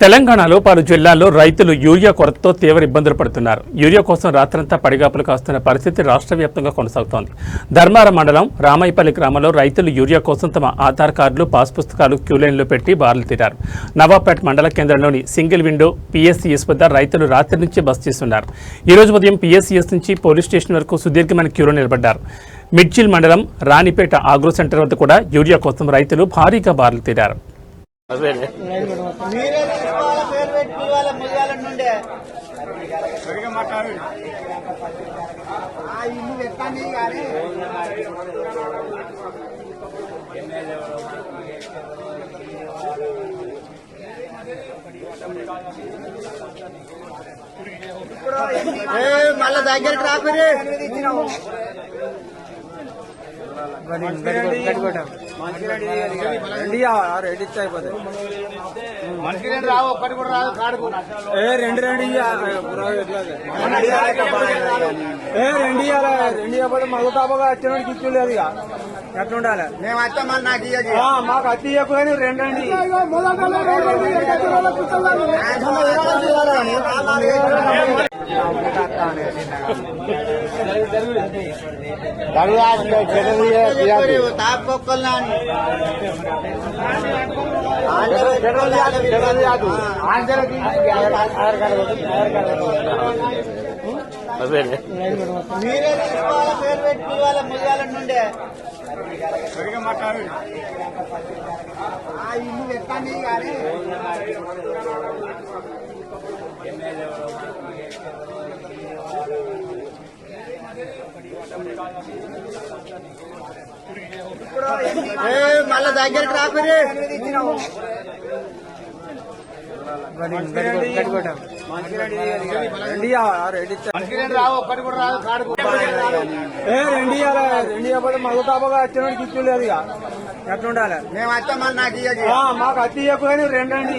తెలంగాణలో పలు జిల్లాల్లో రైతులు యూరియా కొరతతో తీవ్ర ఇబ్బందులు పడుతున్నారు. యూరియా కోసం రాత్రంతా పడిగాపులు కాస్తున్న పరిస్థితి రాష్ట్ర వ్యాప్తంగా కొనసాగుతోంది. ధర్మారం మండలం రామాయిపల్లి గ్రామంలో రైతులు యూరియా కోసం తమ ఆధార్ కార్డులు పాస్ పుస్తకాలు క్యూలైన్లో పెట్టి బార్లు తీరారు నవాపేట మండల కేంద్రంలోని సింగిల్ విండో పిఎస్సిఎస్ వద్ద రైతులు రాత్రి నుంచే బస్ చేస్తున్నారు ఈ రోజు ఉదయం పిఎస్సిఎస్ నుంచి పోలీస్ స్టేషన్ వరకు సుదీర్ఘమైన క్యూలో నిలబడ్డారు. మిడ్చిల్ మండలం రాణిపేట ఆగ్రో సెంటర్ వద్ద కూడా యూరియా కోసం రైతులు భారీగా బార్లు తీరారు మీరే తీసుకోవాలి పేరు పెట్టి పిలవాలి ముయ్యాల నుండే? ఆ, ఇల్లు పెట్టండి కానీ. మళ్ళా దగ్గరికి రాకురి మనిషి రెండు రావు ఏ రెండు రెండు ఏ రెండు ఇయ్యాలి. రెండు ఇవ్వకపోతే మగ తాపగా వచ్చినోడికి ఇచ్చులేదు ఇక ఎట్లుండాలి మేము వస్తే నాకు మాకు అతి ఇవ్వకపోయినా రెండు రెండు మీరే తీసుకోవాలి పేరు పెట్టి వాళ్ళ ముయ్యాల నుండే ఆ, ఇల్లు పెట్టండి కానీ మళ్ళా దగ్గరికి రాకురి రెండు ఇయ్యాలి. రెండు ఇచ్చారు. మనిషి ఒక్కటి కూడా రాదు కాడుకు ఏ రెండు ఇయ్యాలి. వచ్చినోడికి ఇచ్చులేదు ఇక ఎట్లుండాలి మేము వస్తే మళ్ళీ నాకు ఇయ్యకి ఆ, మాకు అత్తి ఇవ్వకపోయినా రెండు రెండు